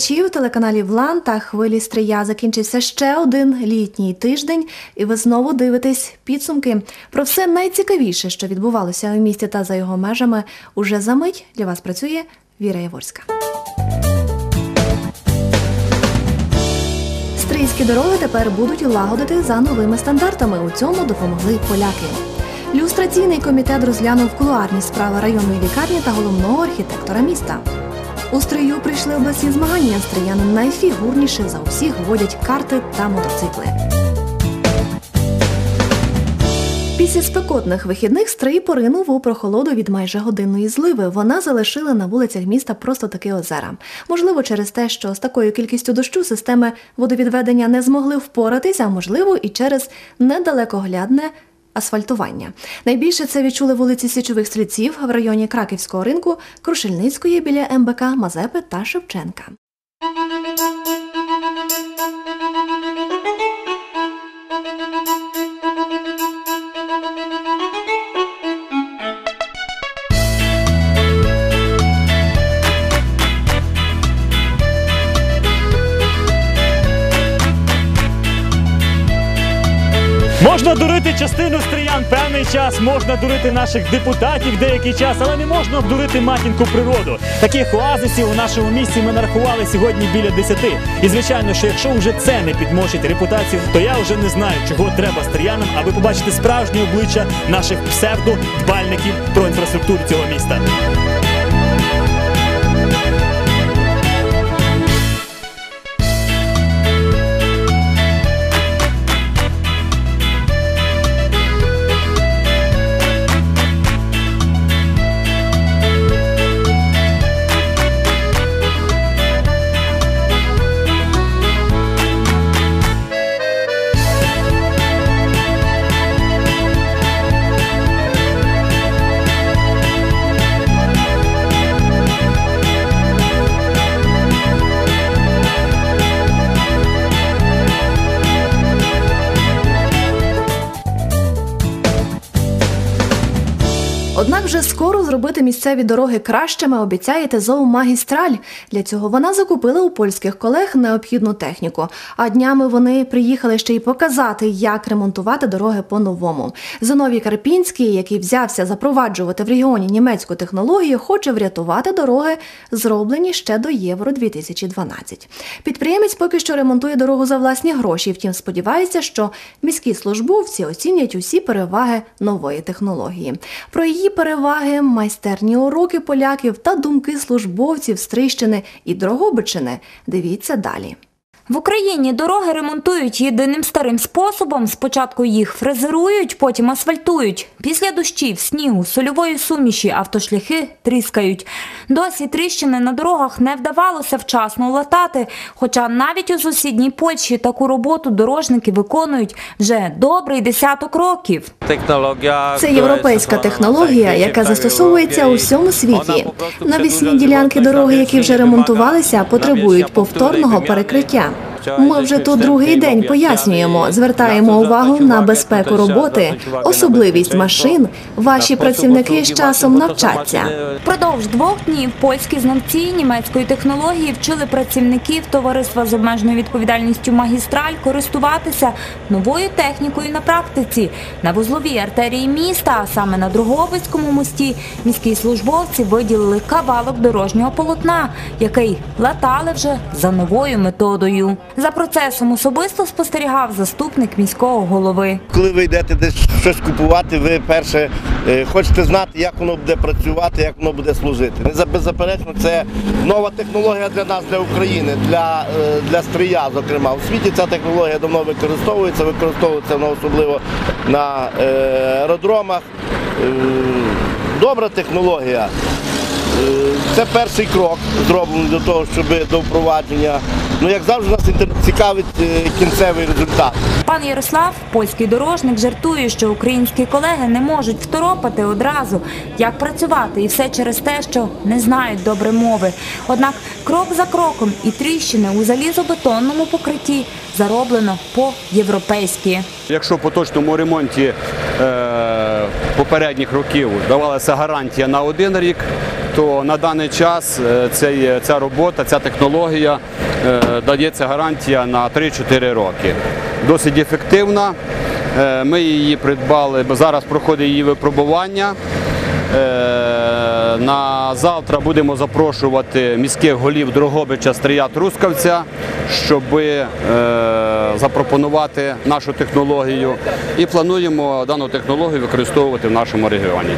глядачів телеканалів Лан та хвилі Стрия закінчився ще один літній тиждень, і ви знову дивитесь підсумки про все найцікавіше, що відбувалося у місті та за його межами. Уже за мить для вас працює Віра Яворська. Стрийські дороги тепер будуть лагодити за новими стандартами. У цьому допомогли поляки. Люстраційний комітет розглянув кулуарні справи районної лікарні та головного архітектора міста. У стрию прийшли обласні змагання. Стрияни найфігурніше за усіх водять карти та мотоцикли. Після спекотних вихідних стрий поринув у прохолоду від майже годинної зливи. Вона залишила на вулицях міста просто таки озера. Можливо, через те, що з такою кількістю дощу системи водовідведення не змогли впоратися, а можливо, і через недалекоглядне асфальтування. Найбільше це відчули вулиці Січових Слідців в районі Краківського ринку, Крушельницької біля МБК, Мазепи та Шевченка. Частину стріян певний час, можна дурити наших депутатів деякий час, але не можна обдурити матінку природу. Таких оазисів у нашому місті ми нарахували сьогодні біля десяти. І звичайно, що якщо вже це не підмочить репутацію, то я вже не знаю, чого треба стріянам, аби побачити справжнє обличчя наших псевдодбальників про інфраструктуру цього міста. Вже скоро зробити місцеві дороги кращими обіцяє обіцяєте зоомагістраль. Для цього вона закупила у польських колег необхідну техніку. А днями вони приїхали ще й показати, як ремонтувати дороги по-новому. Зиновій Карпінський, який взявся запроваджувати в регіоні німецьку технологію, хоче врятувати дороги, зроблені ще до Євро 2012. Підприємець поки що ремонтує дорогу за власні гроші. Втім, сподівається, що міські службовці оцінять усі переваги нової технології. Про її переваги, майстерні уроки поляків та думки службовців Стрищини і Дрогобичини. Дивіться далі. В Україні дороги ремонтують єдиним старим способом. Спочатку їх фрезерують, потім асфальтують. Після дощів, снігу, сольової суміші автошляхи тріскають. Досі тріщини на дорогах не вдавалося вчасно латати, хоча навіть у сусідній Польщі таку роботу дорожники виконують вже добрий десяток років. Технологія Це європейська технологія, яка застосовується у всьому світі. Навісні ділянки дороги, які вже ремонтувалися, потребують повторного перекриття. Ми вже тут другий день пояснюємо, звертаємо увагу на безпеку роботи, особливість машин. Ваші працівники з часом навчаться. Впродовж двох днів польські знавці німецької технології вчили працівників товариства з обмеженою відповідальністю магістраль користуватися новою технікою на практиці. На вузловій артерії міста, а саме на Дрогобицькому мості, міські службовці виділили кавалок дорожнього полотна, який латали вже за новою методою. За процесом особисто спостерігав заступник міського голови. Коли ви йдете десь щось купувати, ви перше е, хочете знати, як воно буде працювати, як воно буде служити. Беззаперечно, це нова технологія для нас, для України, для, е, для стрия, зокрема. У світі ця технологія давно використовується, використовується вона особливо на е, аеродромах. Добра технологія. Це перший крок зроблений до того, щоб до впровадження. Ну, як завжди, нас цікавить е, кінцевий результат. Пан Ярослав, польський дорожник, жартує, що українські колеги не можуть второпати одразу, як працювати, і все через те, що не знають добре мови. Однак крок за кроком і тріщини у залізобетонному покритті зароблено по-європейськи. Якщо в поточному ремонті е, попередніх років давалася гарантія на один рік, то на даний час е, ця робота, ця технологія е, дається гарантія на 3-4 роки. Досить ефективна. Е, Ми її придбали, бо зараз проходить її випробування. Е, На завтра будемо запрошувати міських голів Дрогобича, Стрия, Трускавця, щоб запропонувати нашу технологію. І плануємо дану технологію використовувати в нашому регіоні.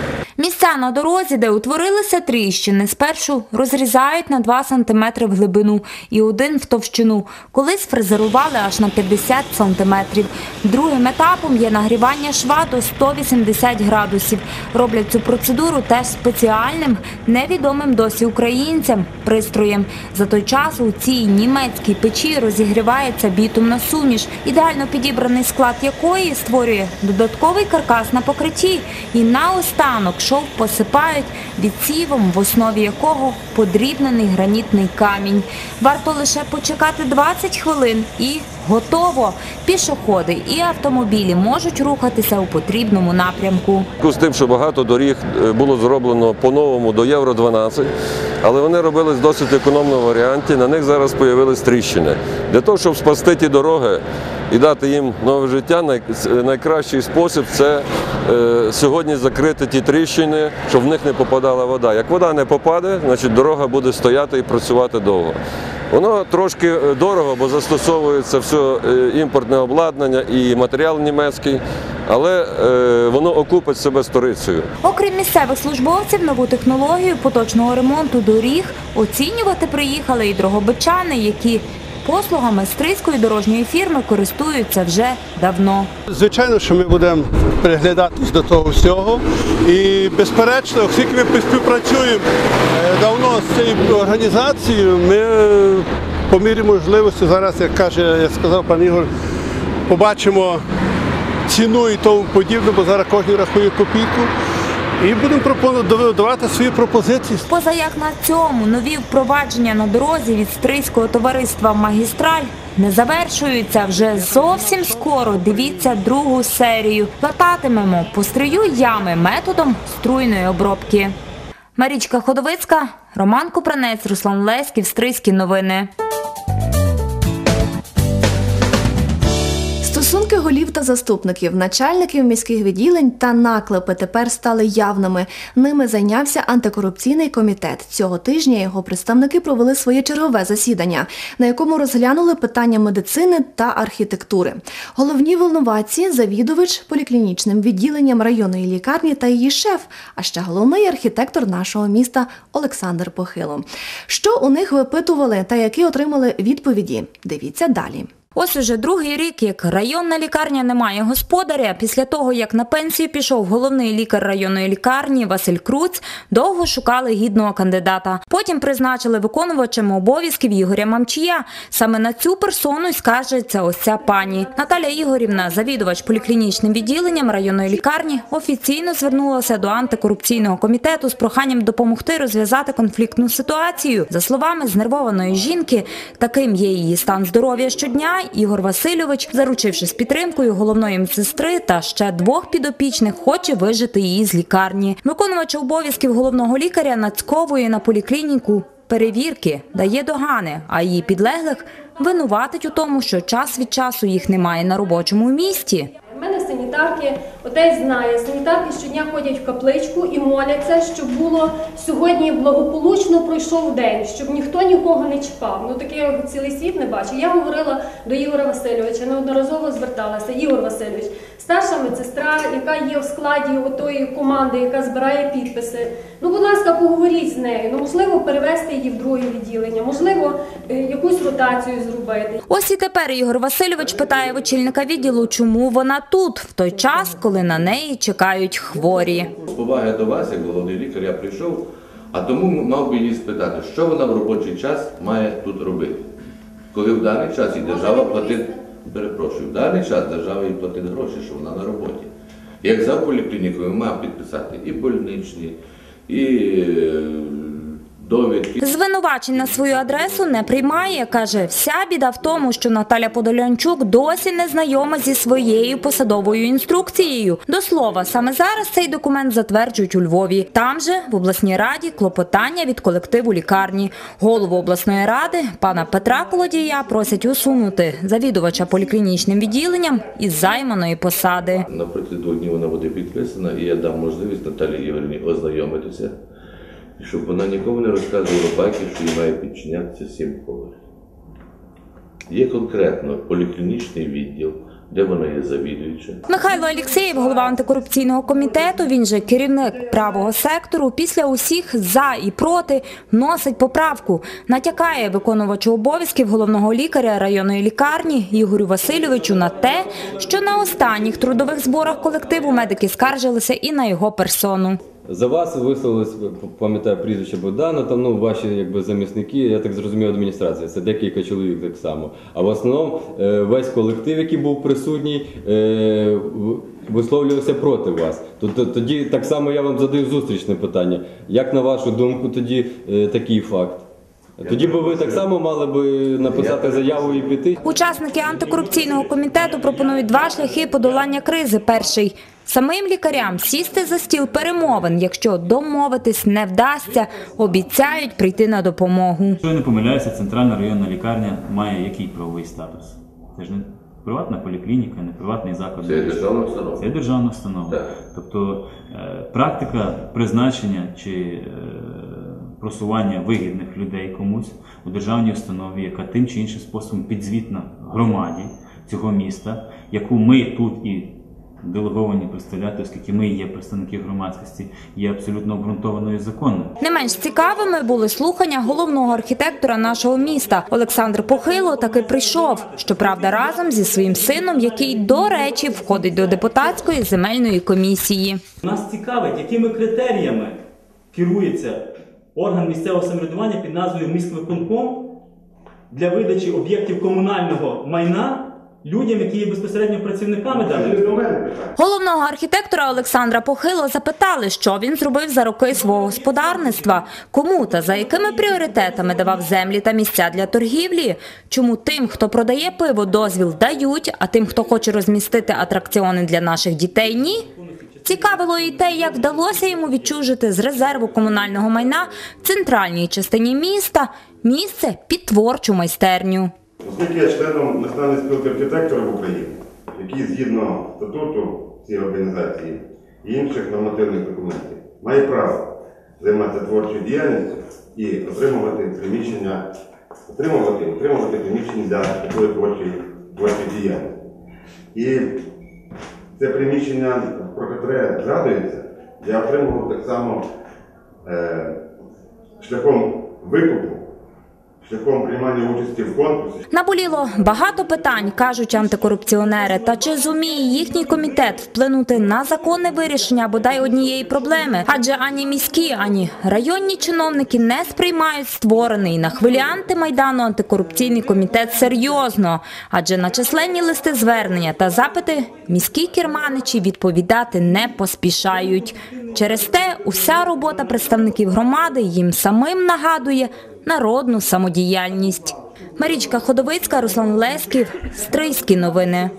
На дорозі, де утворилися тріщини, спершу розрізають на 2 см в глибину і один в товщину. Колись фрезерували аж на 50 см. Другим етапом є нагрівання шва до 180 градусів. Роблять цю процедуру теж спеціальним, невідомим досі українцям пристроєм. За той час у цій німецькій печі розігрівається бітумна суміш, ідеально підібраний склад якої створює додатковий каркас на покритті. І наостанок шов посипають відсівом, в основі якого подрібнений гранітний камінь. Варто лише почекати 20 хвилин і готово. Пішоходи і автомобілі можуть рухатися у потрібному напрямку. з тим, що багато доріг е, було зроблено по-новому до Євро 12, але вони робились в досить економному варіанті. На них зараз з'явились тріщини. Для того, щоб спасти ті дороги і дати їм нове життя, найкращий спосіб це е, сьогодні закрити ті тріщини, щоб в них не попадала вода. Як вода не попаде, значить дорога буде стояти і працювати довго. Воно трошки е, дорого, бо застосовується все е, імпортне обладнання і матеріал німецький, але е, воно окупить себе сторицею. Окрім місцевих службовців, нову технологію поточного ремонту доріг оцінювати приїхали і дрогобичани, які послугами стрийської дорожньої фірми користуються вже давно. Звичайно, що ми будемо приглядатись до того всього. І безперечно, оскільки ми співпрацюємо е, давно з цією організацією, ми е, по мірі можливості зараз, як каже, як сказав пан Ігор, побачимо ціну і тому подібне, бо зараз кожен рахує копійку. І будемо давати свої пропозиції. Поза як на цьому нові впровадження на дорозі від стрийського товариства Магістраль не завершуються вже зовсім скоро. Дивіться другу серію. Лататимемо по стрию ями методом струйної обробки. Марічка Ходовицька, Роман Купранець, Руслан Леськів, Стрийські новини. Стосунки голів та заступників, начальників міських відділень та наклепи тепер стали явними. Ними зайнявся антикорупційний комітет. Цього тижня його представники провели своє чергове засідання, на якому розглянули питання медицини та архітектури. Головні винуватці завідувач поліклінічним відділенням районної лікарні та її шеф, а ще головний архітектор нашого міста Олександр Похило. Що у них випитували та які отримали відповіді? Дивіться далі. Ось уже другий рік, як районна лікарня не має господаря. Після того, як на пенсію пішов головний лікар районної лікарні Василь Круц, довго шукали гідного кандидата. Потім призначили виконувачем обов'язків Ігоря Мамчія. Саме на цю персону й скаржиться ось ця пані. Наталя Ігорівна, завідувач поліклінічним відділенням районної лікарні, офіційно звернулася до антикорупційного комітету з проханням допомогти розв'язати конфліктну ситуацію. За словами знервованої жінки, таким є її стан здоров'я щодня. Ігор Васильович, заручившись підтримкою головної медсестри та ще двох підопічних, хоче вижити її з лікарні. Виконувач обов'язків головного лікаря нацьковує на поліклініку перевірки, дає догани, а її підлеглих винуватить у тому, що час від часу їх немає на робочому місці. У мене санітарки, отець знає, санітарки щодня ходять в капличку і моляться, щоб було сьогодні благополучно пройшов день, щоб ніхто нікого не чіпав. Ну таке цілий світ не бачу. Я говорила до Ігоря Васильовича, неодноразово зверталася. Ігор Васильович, старша медсестра, яка є в складі отої команди, яка збирає підписи. Ну, будь ласка, поговоріть з нею. Ну, можливо, перевести її в друге відділення, можливо, е, якусь ротацію зробити. Ось і тепер Ігор Васильович питає очільника відділу, чому вона тут, в той час, коли на неї чекають хворі. З поваги до вас, як головний лікар, я прийшов, а тому мав би її спитати, що вона в робочий час має тут робити. Коли в даний час і держава платить, перепрошую, в даний час держава їй платить гроші, що вона на роботі. Як за поліклінікою мав підписати і больничні, і е, довідки. Звинувачень на свою адресу не приймає. Каже, вся біда в тому, що Наталя Подолянчук досі не знайома зі своєю посадовою інструкцією. До слова, саме зараз цей документ затверджують у Львові. Там же в обласній раді клопотання від колективу лікарні. Голову обласної ради пана Петра Колодія просять усунути завідувача поліклінічним відділенням із займаної посади. На протязі двох днів вона буде підписана, і я дам можливість Наталії Ігорівні ознайомитися, і щоб вона нікому не розказувала байки, що їй має підчинятися сім поверхів. Є конкретно поліклінічний відділ, де вона є завідуюча. Михайло Алєксєєв, голова антикорупційного комітету, він же керівник правого сектору, після усіх за і проти вносить поправку. Натякає виконувачу обов'язків головного лікаря районної лікарні Ігорю Васильовичу на те, що на останніх трудових зборах колективу медики скаржилися і на його персону. За вас висловились, пам'ятаю прізвище Богдана, там ну ваші якби замісники, я так зрозумів, адміністрація. Це декілька чоловік так само. А в основному е, весь колектив, який був присутній, е, висловлювався проти вас. Тобто тоді так само я вам задаю зустрічне питання. Як на вашу думку, тоді е, такий факт? Тоді би ви так само мали би написати заяву і піти. Учасники антикорупційного комітету пропонують два шляхи подолання кризи. Перший самим лікарям сісти за стіл перемовин. Якщо домовитись не вдасться, обіцяють прийти на допомогу. Якщо я не помиляюся, центральна районна лікарня має який правовий статус? Це ж не приватна поліклініка, не приватний заклад. Це державна установа. Це державна установа. Так. Тобто е, практика призначення чи е, просування вигідних людей комусь у державній установі, яка тим чи іншим способом підзвітна громаді цього міста, яку ми тут і делеговані представляти, оскільки ми є представники громадськості, є абсолютно обґрунтованою і законною. Не менш цікавими були слухання головного архітектора нашого міста. Олександр Похило таки прийшов. Щоправда, разом зі своїм сином, який, до речі, входить до депутатської земельної комісії. Нас цікавить, якими критеріями керується орган місцевого самоврядування під назвою міськвиконком для видачі об'єктів комунального майна людям, які є безпосередньо працівниками даної. Головного архітектора Олександра Похило запитали, що він зробив за роки свого господарництва, кому та за якими пріоритетами давав землі та місця для торгівлі, чому тим, хто продає пиво, дозвіл дають, а тим, хто хоче розмістити атракціони для наших дітей, ні. Цікавило і те, як вдалося йому відчужити з резерву комунального майна в центральній частині міста місце під творчу майстерню. Оскільки я членом Національної спілки архітекторів України, який згідно статуту цієї організації і інших нормативних документів має право займатися творчою діяльністю і отримувати приміщення, отримувати, отримувати приміщення для такої творчої, творчої діяльності. І це приміщення, про яке згадується, я отримував так само е, шляхом викупу, шляхом приймання участі в конкурсі. Наболіло багато питань, кажуть антикорупціонери. Та чи зуміє їхній комітет вплинути на законне вирішення бодай однієї проблеми? Адже ані міські, ані районні чиновники не сприймають створений на хвилі антимайдану антикорупційний комітет серйозно. Адже на численні листи звернення та запити міські керманичі відповідати не поспішають. Через те уся робота представників громади їм самим нагадує народну самодіяльність. Марічка Ходовицька, Руслан Лесків, Стрийські новини.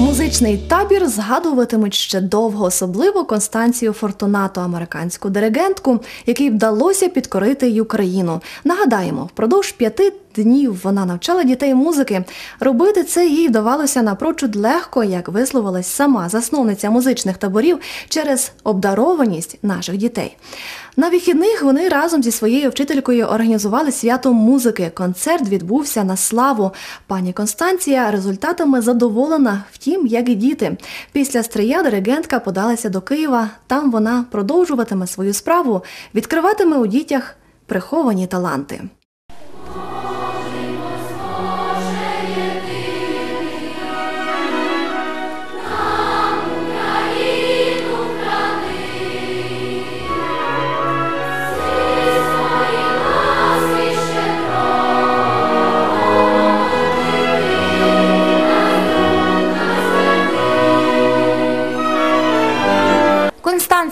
Музичний табір згадуватимуть ще довго, особливо Констанцію Фортунато, американську диригентку, якій вдалося підкорити й Україну. Нагадаємо, впродовж п'яти днів вона навчала дітей музики. Робити це їй вдавалося напрочуд легко, як висловилась сама засновниця музичних таборів через обдарованість наших дітей. На вихідних вони разом зі своєю вчителькою організували свято музики. Концерт відбувся на славу. Пані Констанція результатами задоволена, втім, як і діти. Після стрия диригентка подалася до Києва. Там вона продовжуватиме свою справу, відкриватиме у дітях приховані таланти.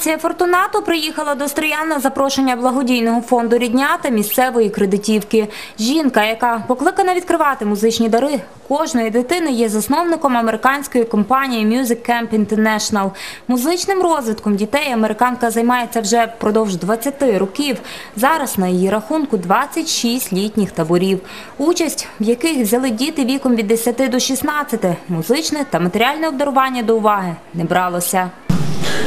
Станція Фортунато приїхала до Стриян на запрошення благодійного фонду рідня та місцевої кредитівки. Жінка, яка покликана відкривати музичні дари кожної дитини, є засновником американської компанії Music Camp International. Музичним розвитком дітей американка займається вже впродовж 20 років. Зараз на її рахунку 26 літніх таборів, участь в яких взяли діти віком від 10 до 16. Музичне та матеріальне обдарування до уваги не бралося.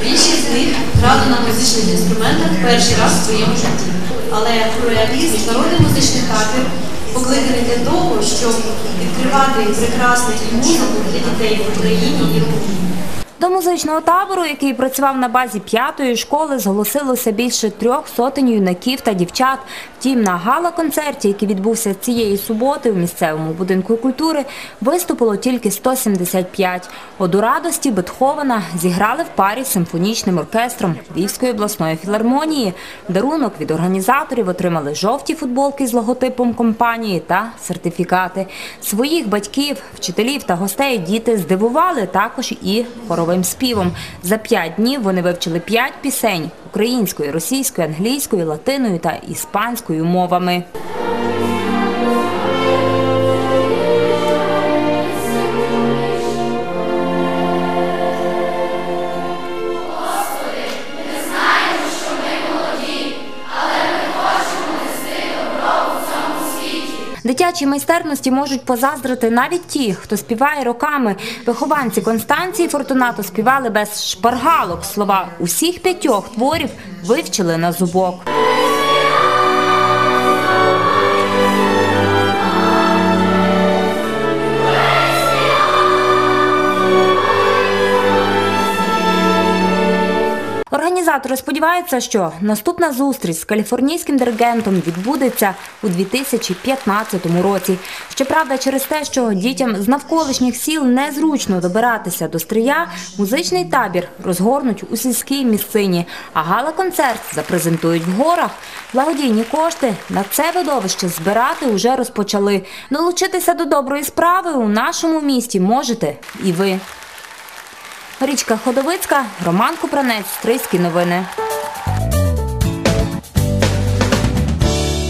Більшість з них грали на музичних інструментах перший раз в своєму житті. Але проєкт міжнародний музичний табір покликаний для того, щоб відкривати прекрасну музику для дітей в Україні і в Україні. До музичного табору, який працював на базі п'ятої школи, зголосилося більше трьох сотень юнаків та дівчат. Втім, на гала-концерті, який відбувся цієї суботи у місцевому будинку культури, виступило тільки 175. Оду радості Бетховена зіграли в парі з симфонічним оркестром Львівської обласної філармонії. Дарунок від організаторів отримали жовті футболки з логотипом компанії та сертифікати. Своїх батьків, вчителів та гостей діти здивували також і хоровим співом. За п'ять днів вони вивчили п'ять пісень українською, російською, англійською, латиною та іспанською мовами. Дитячій майстерності можуть позаздрити навіть ті, хто співає роками. Вихованці Констанції Фортунато співали без шпаргалок. Слова усіх п'ятьох творів вивчили на зубок. Організатори сподіваються, що наступна зустріч з каліфорнійським диригентом відбудеться у 2015 році. Щоправда, через те, що дітям з навколишніх сіл незручно добиратися до стрия, музичний табір розгорнуть у сільській місцині, а гала-концерт запрезентують в горах. Благодійні кошти на це видовище збирати уже розпочали. Долучитися до доброї справи у нашому місті можете і ви. Річка Ходовицька, Роман Купранець, Стрийські новини.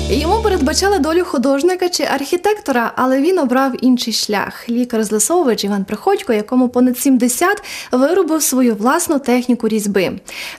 Йому передбачали долю художника чи архітектора, але він обрав інший шлях. Лікар з Лисович Іван Приходько, якому понад 70, виробив свою власну техніку різьби.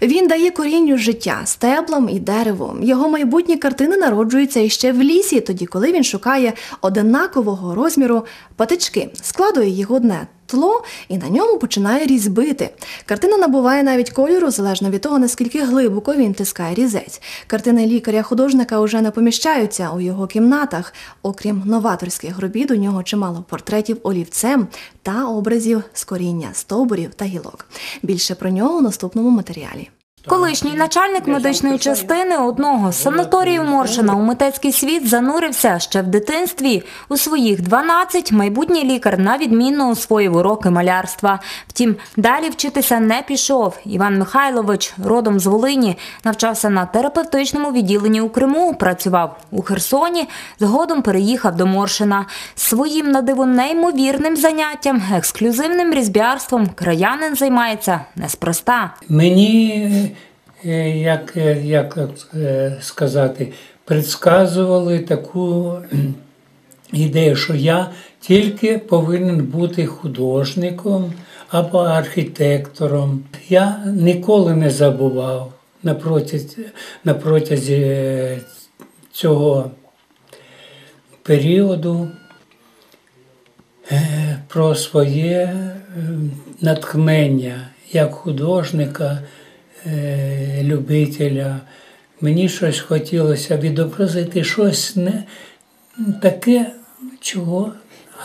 Він дає корінню життя стеблам і дереву. Його майбутні картини народжуються іще в лісі, тоді коли він шукає одинакового розміру патички, складує їх одне тло і на ньому починає різьбити. Картина набуває навіть кольору, залежно від того, наскільки глибоко він тискає різець. Картини лікаря-художника уже не поміщаються у його кімнатах. Окрім новаторських робіт, у нього чимало портретів олівцем та образів з коріння, стовбурів та гілок. Більше про нього у наступному матеріалі. Колишній начальник медичної частини одного з санаторію Моршина у митецький світ занурився ще в дитинстві. У своїх 12 майбутній лікар на відмінно освоїв уроки малярства. Втім, далі вчитися не пішов. Іван Михайлович, родом з Волині, навчався на терапевтичному відділенні у Криму, працював у Херсоні, згодом переїхав до Моршина. Своїм на диво неймовірним заняттям, ексклюзивним різбярством краянин займається неспроста. Мені, як, е, як е, сказати, предсказували таку ідею, що я тільки повинен бути художником або архітектором. Я ніколи не забував на е, цього періоду е, про своє е, натхнення як художника, е, любителя. Мені щось хотілося відобразити щось не таке, чого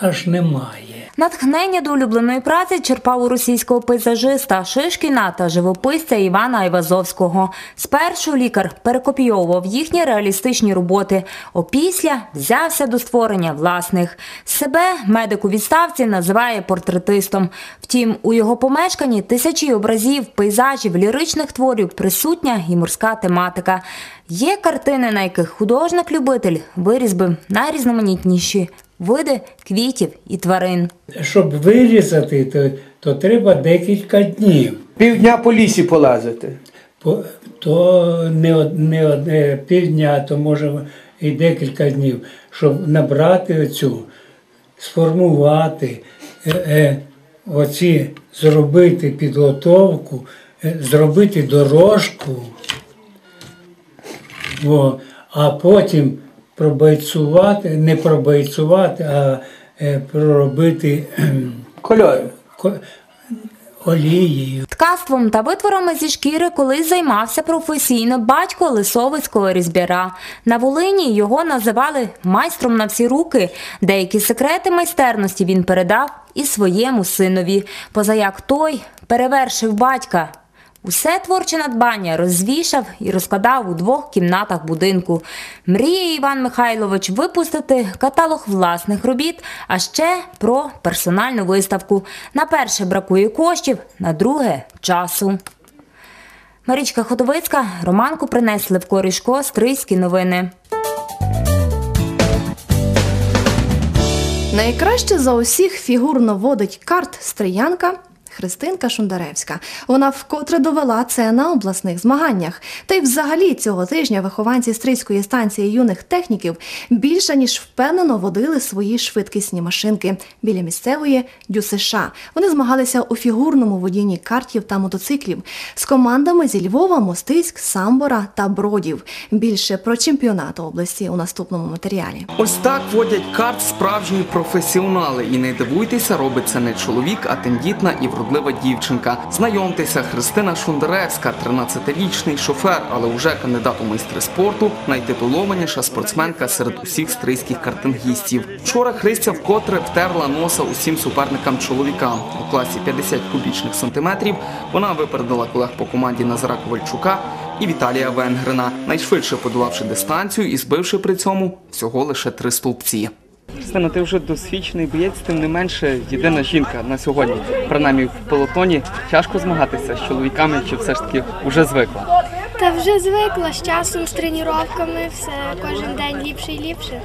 аж немає. Натхнення до улюбленої праці черпав у російського пейзажиста Шишкіна та живописця Івана Айвазовського. Спершу лікар перекопійовував їхні реалістичні роботи, опісля взявся до створення власних. Себе медик у відставці називає портретистом. Втім, у його помешканні тисячі образів, пейзажів, ліричних творів, присутня і морська тематика. Є картини, на яких художник-любитель вирізбив найрізноманітніші види квітів і тварин. Щоб вирізати, то, то треба декілька днів. Півдня по лісі полазити. по- то не, од- не півдня, то може і декілька днів, щоб набрати оцю, сформувати, е, е, оці, зробити підготовку, е, зробити дорожку, о, а потім пробайцувати, не пробайцувати, а е, проробити кольор, олією. Ткацтвом та витворами зі шкіри колись займався професійно батько лисовицького різьбяра. На Волині його називали майстром на всі руки. Деякі секрети майстерності він передав і своєму синові, позаяк той перевершив батька. Усе творче надбання розвішав і розкладав у двох кімнатах будинку. Мріє Іван Михайлович випустити каталог власних робіт, а ще про персональну виставку. На перше бракує коштів, на друге часу. Марічка Хотовицька, Романку принесли в Корішко, Стрийські новини. Найкраще за усіх фігурно водить карт стріянка. Христинка Шундаревська. Вона вкотре довела це на обласних змаганнях. Та й взагалі цього тижня вихованці стрийської станції юних техніків більше ніж впевнено водили свої швидкісні машинки біля місцевої ДЮСШ. Вони змагалися у фігурному водінні картів та мотоциклів з командами зі Львова, Мостиськ, Самбора та Бродів. Більше про чемпіонат області у наступному матеріалі. Ось так водять карт справжні професіонали. І не дивуйтеся, робить це не чоловік, а тендітна і вродлива дівчинка. Знайомтеся, Христина Шундаревська, 13-річний шофер, але вже кандидат у майстри спорту, найтитулованіша спортсменка серед усіх стрийських картингістів. Вчора Христя вкотре втерла носа усім суперникам чоловікам. У класі 50 кубічних сантиметрів вона випередила колег по команді Назара Ковальчука і Віталія Венгрина, найшвидше подолавши дистанцію і збивши при цьому всього лише три стовпці. Стена, ти вже досвідчений боєць, тим не менше єдина жінка на сьогодні, принаймні в пелотоні. Тяжко змагатися з чоловіками, чи все ж таки вже звикла? Та вже звикла з часом, з тренуваннями, все кожен день ліпше і ліпше.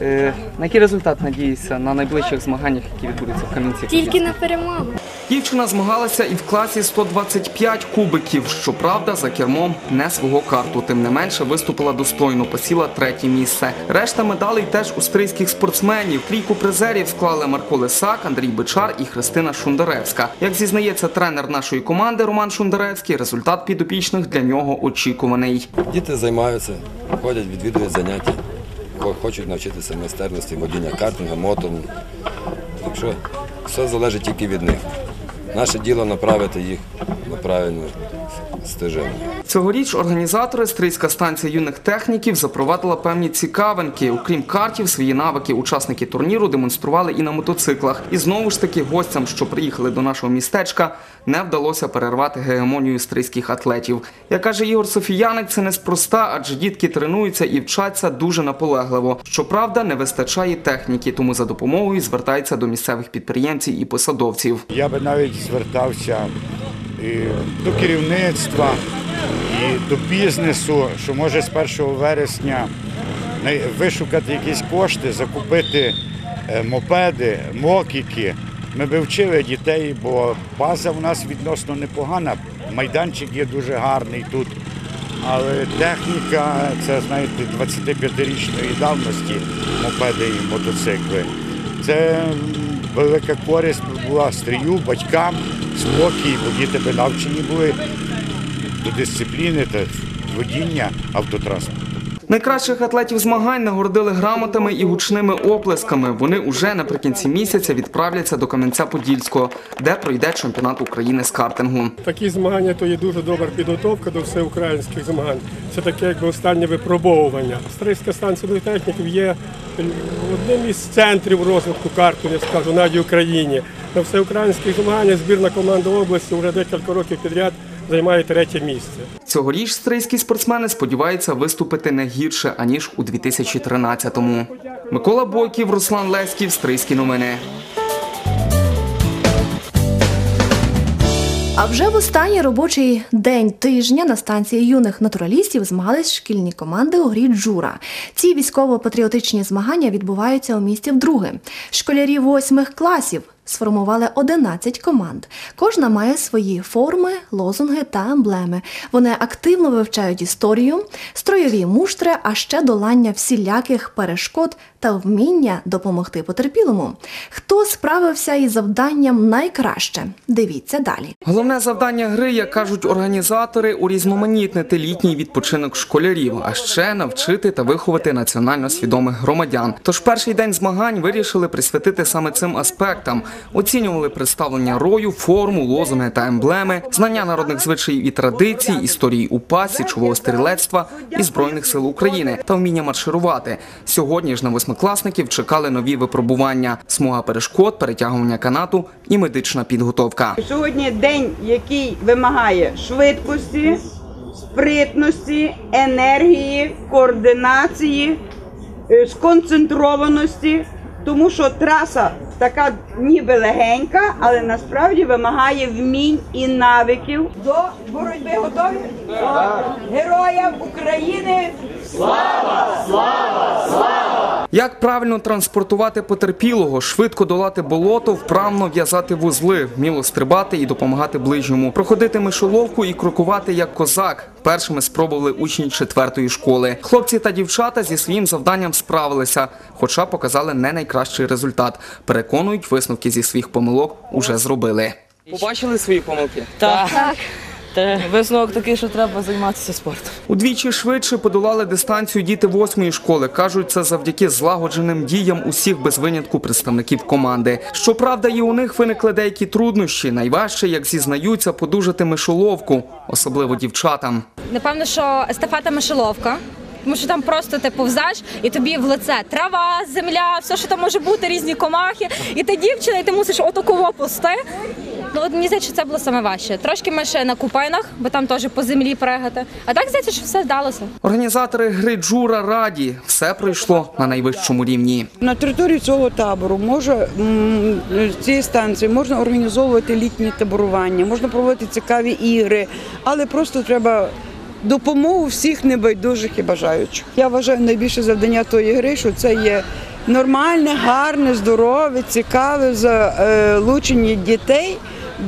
Е, на який результат надієшся на найближчих змаганнях, які відбудуться в Кам'янці? Тільки на перемогу. Дівчина змагалася і в класі 125 кубиків. Щоправда, за кермом не свого карту. Тим не менше виступила достойно, посіла третє місце. Решта медалей теж у стрийських спортсменів. Трійку призерів склали Марко Лисак, Андрій Бичар і Христина Шундаревська. Як зізнається тренер нашої команди Роман Шундаревський, результат підопічних для нього очікуваний. Діти займаються, ходять, відвідують заняття, хочуть навчитися майстерності водіння картинга, мотом. Так що все залежить тільки від них. Наше діло направити їх на правильну стежину. Цьогоріч організатори Стрийська станція юних техніків запровадила певні цікавинки. Окрім картів, свої навики учасники турніру демонстрували і на мотоциклах. І знову ж таки гостям, що приїхали до нашого містечка, не вдалося перервати гегемонію стрийських атлетів. Як каже Ігор Софіяник, це неспроста, адже дітки тренуються і вчаться дуже наполегливо. Щоправда, не вистачає техніки, тому за допомогою звертаються до місцевих підприємців і посадовців. Я би навіть звертався до керівництва і до бізнесу, що може з 1 вересня вишукати якісь кошти, закупити е, мопеди, мокіки. Ми би вчили дітей, бо база у нас відносно непогана. Майданчик є дуже гарний тут. Але техніка, це знаєте, 25-річної давності мопеди і мотоцикли. Це велика користь була стрію, батькам, спокій, бо діти би навчені були до дисципліни та водіння автотранспорту. Найкращих атлетів змагань нагородили грамотами і гучними оплесками. Вони уже наприкінці місяця відправляться до Кам'янця-Подільського, де пройде чемпіонат України з картингу. Такі змагання то є дуже добра підготовка до всеукраїнських змагань. Це таке якби останнє випробовування. Стрийська станція техніків є одним із центрів розвитку карту, я скажу, навіть в Україні. На всеукраїнських змаганнях збірна команда області вже декілька років підряд займає третє місце. Цьогоріч стрийські спортсмени сподіваються виступити не гірше аніж у 2013-му. Микола Бойків, Руслан Леськів, Стрийські новини. А вже в останній робочий день тижня на станції юних натуралістів змагались шкільні команди у грі Джура. Ці військово-патріотичні змагання відбуваються у місті вдруге. Школярі восьмих класів сформували 11 команд. Кожна має свої форми, лозунги та емблеми. Вони активно вивчають історію, строєві муштри, а ще долання всіляких перешкод та вміння допомогти потерпілому. Хто справився із завданням найкраще? Дивіться далі. Головне завдання гри, як кажуть організатори, урізноманітнити літній відпочинок школярів, а ще навчити та виховати національно свідомих громадян. Тож перший день змагань вирішили присвятити саме цим аспектам. Оцінювали представлення рою, форму, лозунги та емблеми, знання народних звичаїв і традицій, історії УПА, січового стрілецтва і збройних сил України та вміння марширувати. Сьогодні ж на восьмикласників чекали нові випробування: смуга перешкод, перетягування канату і медична підготовка. Сьогодні день, який вимагає швидкості, спритності, енергії, координації, е, сконцентрованості, тому що траса така ніби легенька, але насправді вимагає вмінь і навиків. До боротьби готові? Героям України! Слава! Слава! Слава! Як правильно транспортувати потерпілого, швидко долати болото, вправно в'язати вузли, вміло стрибати і допомагати ближньому, проходити мишоловку і крокувати як козак. Першими спробували учні четвертої школи. Хлопці та дівчата зі своїм завданням справилися, хоча показали не найкращий результат. Переконують, висновки зі своїх помилок уже зробили. Побачили свої помилки? Так. Та висновок такий, що треба займатися спортом. Удвічі швидше подолали дистанцію діти восьмої школи. кажуть, це завдяки злагодженим діям усіх без винятку представників команди. Щоправда, і у них виникли деякі труднощі. Найважче, як зізнаються, подужати мишоловку, особливо дівчатам. Напевно, що естафета мишеловка. Тому що там просто ти повзаєш і тобі в лице трава, земля, все, що там може бути, різні комахи. І ти дівчина, і ти мусиш отаково пусти. Ну от мені здається, що це було саме важче. Трошки ми ще на купинах, бо там теж по землі пригати. А так здається, що все вдалося. Організатори гри Джура раді. Все пройшло на найвищому рівні. На території цього табору може цієї станції можна організовувати літні таборування, можна проводити цікаві ігри, але просто треба допомогу всіх небайдужих і бажаючих. Я вважаю найбільше завдання тої гри, що це є нормальне, гарне, здорове, цікаве залучення дітей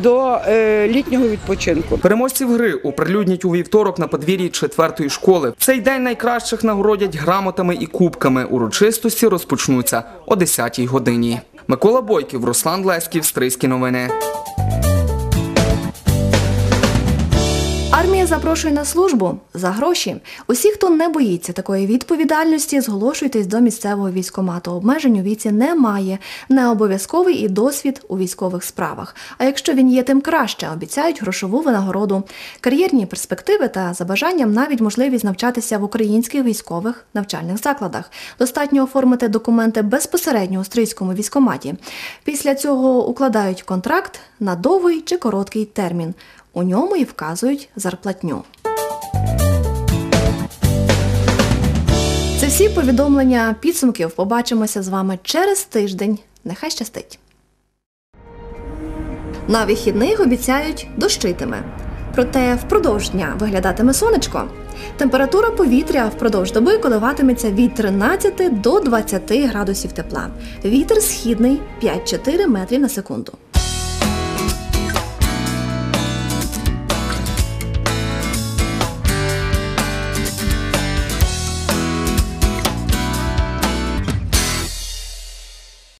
до е, літнього відпочинку. Переможців гри оприлюднять у вівторок на подвір'ї четвертої школи. В цей день найкращих нагородять грамотами і кубками. Урочистості розпочнуться о 10-й годині. Микола Бойків, Руслан Леськів, Стрийські новини. Армія запрошує на службу за гроші. Усі, хто не боїться такої відповідальності, зголошуйтесь до місцевого військомату. Обмежень у віці немає. Не обов'язковий і досвід у військових справах. А якщо він є, тим краще. Обіцяють грошову винагороду, кар'єрні перспективи та за бажанням навіть можливість навчатися в українських військових навчальних закладах. Достатньо оформити документи безпосередньо у стрийському військоматі. Після цього укладають контракт на довгий чи короткий термін. У ньому і вказують зарплатню. Це всі повідомлення підсумків. Побачимося з вами через тиждень. Нехай щастить. На вихідних обіцяють дощитиме. Проте впродовж дня виглядатиме сонечко. Температура повітря впродовж доби коливатиметься від 13 до 20 градусів тепла. Вітер східний 5-4 метрів на секунду.